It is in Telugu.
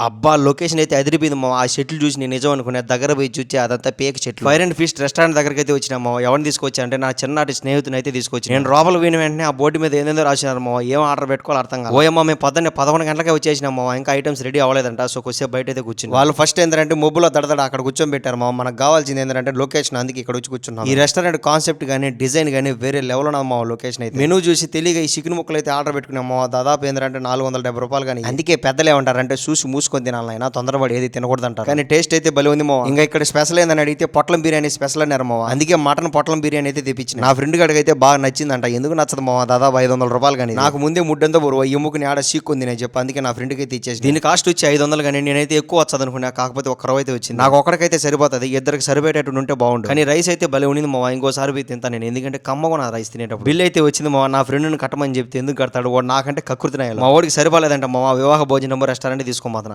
అబ్బా లొకేషన్ అయితే అదిరిపోయింది మా ఆ షెట్లు చూసి నేను నిజం అనుకున్నా. దగ్గర పోయి చూసి అదంతా పేక చెట్లు ఫైర్ అండ్ ఫిస్ట్ రెస్టారెంట్ దగ్గరికి అయితే వచ్చినామో ఎవరిని తీసుకొచ్చా అంటే నా చిన్ననాటి స్నేహితుని అయితే తీసుకొచ్చి నేను లోపల పోయిన వెంటనే ఆ బోర్డు మీద ఏందేందో రాసినారు ఏం ఆర్డర్ పెట్టుకోవాలి అర్థం కాదు ఓయమ్మ మేము పొద్దున్నే పదకొండు గంటలకే వచ్చేసినామో ఇంకా ఐటమ్స్ రెడీ అవ్వలేదంట. సో కొద్దిసేపు బయట అయితే కూర్చుని వాళ్ళు ఫస్ట్ ఏంటంటే మొబ్బులో దడదడ అక్కడ కూర్చొని పెట్టారు మా మనకు కావాల్సింది ఏంటంటే లొకేషన్ అందుకే ఇక్కడ వచ్చి కూర్చున్నాం. ఈ రెస్టారెంట్ కాన్సెప్ట్ కానీ డిజైన్ కానీ వేరే లెవెల్ మా లొకేషన్ అయితే. మెనూ చూసి తెలియక ఈ చికెన్ ముక్కలు అయితే ఆర్డర్ పెట్టుకున్నాము దాదాపు ఏంటంటే నాలుగు వందల డెబ్బై రూపాయలు కానీ అందుకే పెద్దలు ఏమంటారంటే చూసి మూసుకొని తినాలి అయినా తొందరపడి ఏది తినకూడదు అంటారు కానీ టేస్ట్ అయితే బలి ఉంది మో ఇంకా ఇక్కడ స్పెషల్ ఏందని అడిగితే పొట్లం బిర్యానీ స్పెషల్ అన్నారు మో అందుకే మటన్ పొట్లం బిర్యానీ అయితే తెప్పించిన. నా ఫ్రెండ్ గడికి అయితే బాగా నచ్చిందంట. ఎందుకు నచ్చదు మో దాదాపు ఐదు వందల రూపాయలు కానీ నాకు ముందే ముడ్డంతా బరువు ఈ ముక్కుని ఆడ సీక్కుంది నేను చెప్పి. అందుకే నా ఫ్రెండ్కి అయితే ఇచ్చేసి దీని కాస్ట్ వచ్చి ఐదు వందలు కానీ నేనైతే ఎక్కువ వచ్చదు అనుకున్నా. కాకపోతే ఒక్క రవ్వ అయితే వచ్చింది. నాకు ఒక్కడికైతే సరిపోతుంది. ఇద్దరికి సరిపోయేటట్టు ఉంటే బాగుండు. కానీ రైస్ అయితే భలే ఉండింది మా ఇంకోసారి పోయి తింటాను నేను. ఎందుకంటే కమ్మగా నా రైస్ తినేటప్పుడు. బిల్ అయితే వచ్చింది మా నా ఫ్రెండ్ని కట్టమని చెప్తే ఎందుకు కడతాడు? వాడు నాకంటే కకృతినాయాలి మా వాడికి సరిపోలేదంట మా వివాహ భోజనం రెస్టారెంట్ తీసుకోమాతన